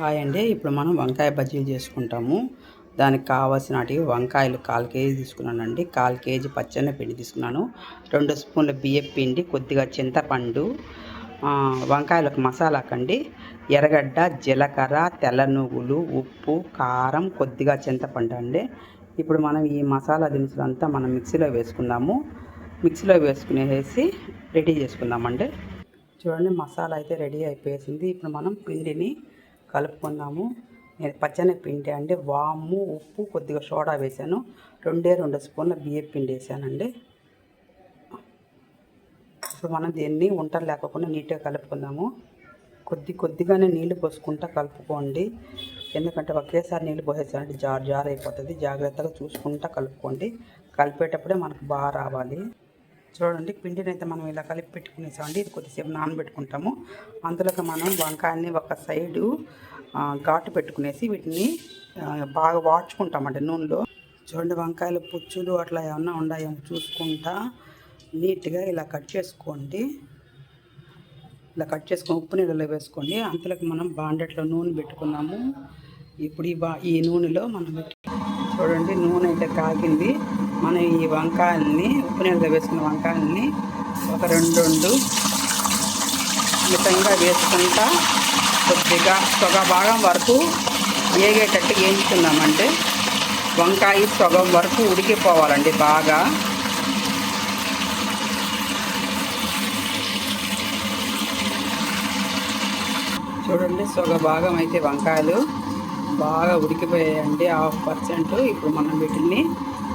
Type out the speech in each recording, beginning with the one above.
Hi అండి. ఇప్పుడు మనం వంకాయ బజ్జీలు చేసుకుంటాము. దానికి కావాల్సినవి వంకాయలు కాల్ కేజీ తీసుకున్నానండి. కాల్ కేజీ పచ్చని పిండి తీసుకున్నాను. రెండు స్పూన్ల బియ్యం పిండి కొద్దిగా చింతపండు వంకాయలకు మసాలా కండి. ఎర్రగడ్డ జీలకర్ర తెల్ల నువ్వులు ఉప్పు కారం కొద్దిగా చింతపండు అండి. ఇప్పుడు మనం ఈ మసాలా దినుసులు అంతా మనం మిక్సీలో వేసుకుందాము. మిక్సీలో వేసుకునేసి రెడీ చేసుకుందామండి. చూడండి మసాలా అయితే రెడీ అయిపోయేసింది. ఇప్పుడు మనం పిండిని కలుపుకుందాము నేను పచ్చని పిండి అండి వాము ఉప్పు కొద్దిగా సోడా వేసాను. రెండే రెండు స్పూన్ల బియ్యం పిండి వేసానండి. ఇప్పుడు మనం దీన్ని వంటలు లేకుండా నీట్గా కలుపుకుందాము. కొద్ది కొద్దిగానే నీళ్ళు పోసుకుంటా కలుపుకోండి. ఎందుకంటే ఒకేసారి నీళ్ళు పోసేసారంటే జార్ జార్ అయిపోతుంది జాగ్రత్తగా చూసుకుంటా కలుపుకోండి. కలిపేటప్పుడే మనకు బాగా రావాలి. చూడండి పిండిని అయితే మనం ఇలా కలిపి పెట్టుకునేసామండి. ఇది కొద్దిసేపు నానబెట్టుకుంటాము. అందులోకి మనం వంకాయల్ని ఒక సైడు ఘాటు పెట్టుకునేసి వీటిని బాగా వాడ్చుకుంటామండి నూనెలో. చూడండి వంకాయలు పుచ్చులు అట్లా ఏమన్నా ఉన్నాయో చూసుకుంటా. నీట్గా ఇలా కట్ చేసుకోండి. ఇలా కట్ చేసుకొని ఉప్పు నీళ్ళలో వేసుకోండి. అంతలోకి మనం బాండెట్లో నూనె పెట్టుకున్నాము. ఇప్పుడు ఈ బా ఈ నూనెలో మనం చూడండి నూనె అయితే కాగింది. మనం ఈ వంకాయల్ని ఉప్పు నీళ్ళతో వేసుకున్న వంకాయల్ని ఒక రెండు రెండు మితంగా వేసుకుంటా కొద్దిగా సొగ భాగం వరకు వేగేటట్టు వేయించుకుందామంటే వంకాయ సొగం వరకు ఉడికిపోవాలండి బాగా. చూడండి సొగ భాగం అయితే వంకాయలు. బాగా ఉడికిపోయాయండి హాఫ్ పర్సెంట్. ఇప్పుడు మనం వీటిని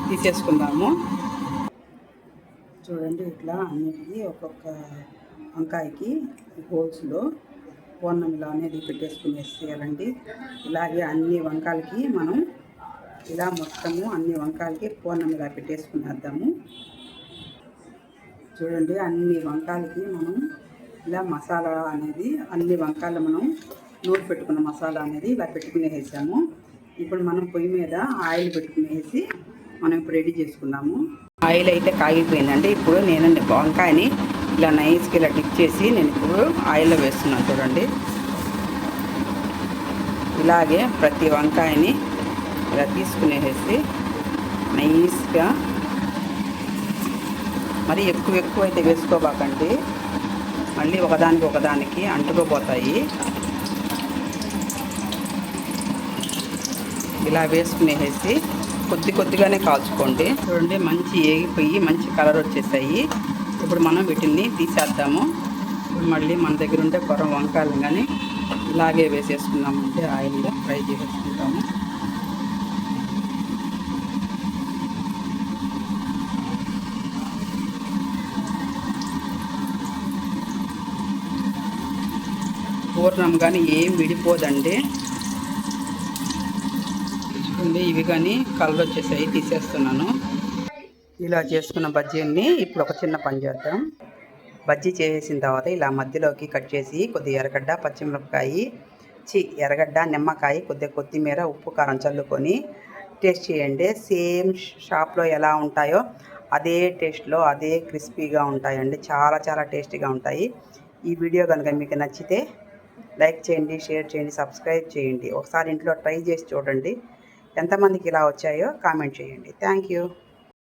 తీసేసుకుందాము. చూడండి ఇట్లా అన్నిటికీ ఒక్కొక్క వంకాయకి హోల్స్లో పూర్ణమిలో అనేది పెట్టేసుకుని వేసేయాలండి ఇలాగే అన్ని వంకాయలకి మనం ఇలా మొత్తము అన్ని వంకాయలకి పూర్ణమిలా పెట్టేసుకునేద్దాము. చూడండి అన్ని వంకాయలకి మనం ఇలా మసాలా అనేది అన్ని వంకాయలు మనం నూరు పెట్టుకున్న మసాలా అనేది ఇలా పెట్టుకునేసాము ఇప్పుడు మనం పొయ్యి మీద ఆయిల్ పెట్టుకునేసి మనం ఇప్పుడు రెడీ చేసుకున్నాము. ఆయిల్ అయితే కాగిపోయిందండి. ఇప్పుడు నేను వంకాయని ఇలా నైస్కి ఇలా డిప్ చేసి నేను ఇప్పుడు ఆయిల్లో వేస్తున్నాను చూడండి. ఇలాగే ప్రతి వంకాయని ఇలా తీసుకునేసి నైస్గా మరి ఎక్కువ ఎక్కువ అయితే వేసుకోబాకండి. మళ్ళీ ఒకదానికి ఒకదానికి అంటుకోపోతాయి. ఇలా వేసుకునేసి కొద్ది కొద్దిగానే కాల్చుకోండి. చూడండి మంచి ఏగిపోయి మంచి కలర్ వచ్చేసాయి. ఇప్పుడు మనం వీటిని తీసేద్దాము. ఇప్పుడు మళ్ళీ మన దగ్గర ఉంటే కొరం వంకాయలు కానీ ఇలాగే వేసేసుకున్నామంటే ఆయిల్లో ఫ్రై చేసేసుకుంటాము. పూర్ణం కానీ ఏం విడిపోదండి. చూడండి ఇవి కానీ కలర్ వచ్చేసాయి. తీసేస్తున్నాను. ఇలా చేసుకున్న బజ్జీని ఇప్పుడు ఒక చిన్న పని చేద్దాం. బజ్జీ చేసిన తర్వాత ఇలా మధ్యలోకి కట్ చేసి కొద్దిగా ఎర్రగడ్డ పచ్చిమిరపకాయ చి ఎర్రగడ్డ నిమ్మకాయ కొద్దిగా కొత్తిమీర ఉప్పు కారం చల్లుకొని టేస్ట్ చేయండి. సేమ్ షాప్లో ఎలా ఉంటాయో అదే టేస్ట్లో అదే క్రిస్పీగా ఉంటాయండి. చాలా చాలా టేస్టీగా ఉంటాయి. ఈ వీడియో కనుక మీకు నచ్చితే లైక్ చేయండి షేర్ చేయండి సబ్స్క్రైబ్ చేయండి. ఒకసారి ఇంట్లో ట్రై చేసి చూడండి. ఎంతమందికి ఇలా వచ్చాయో కామెంట్ చేయండి. Thank you.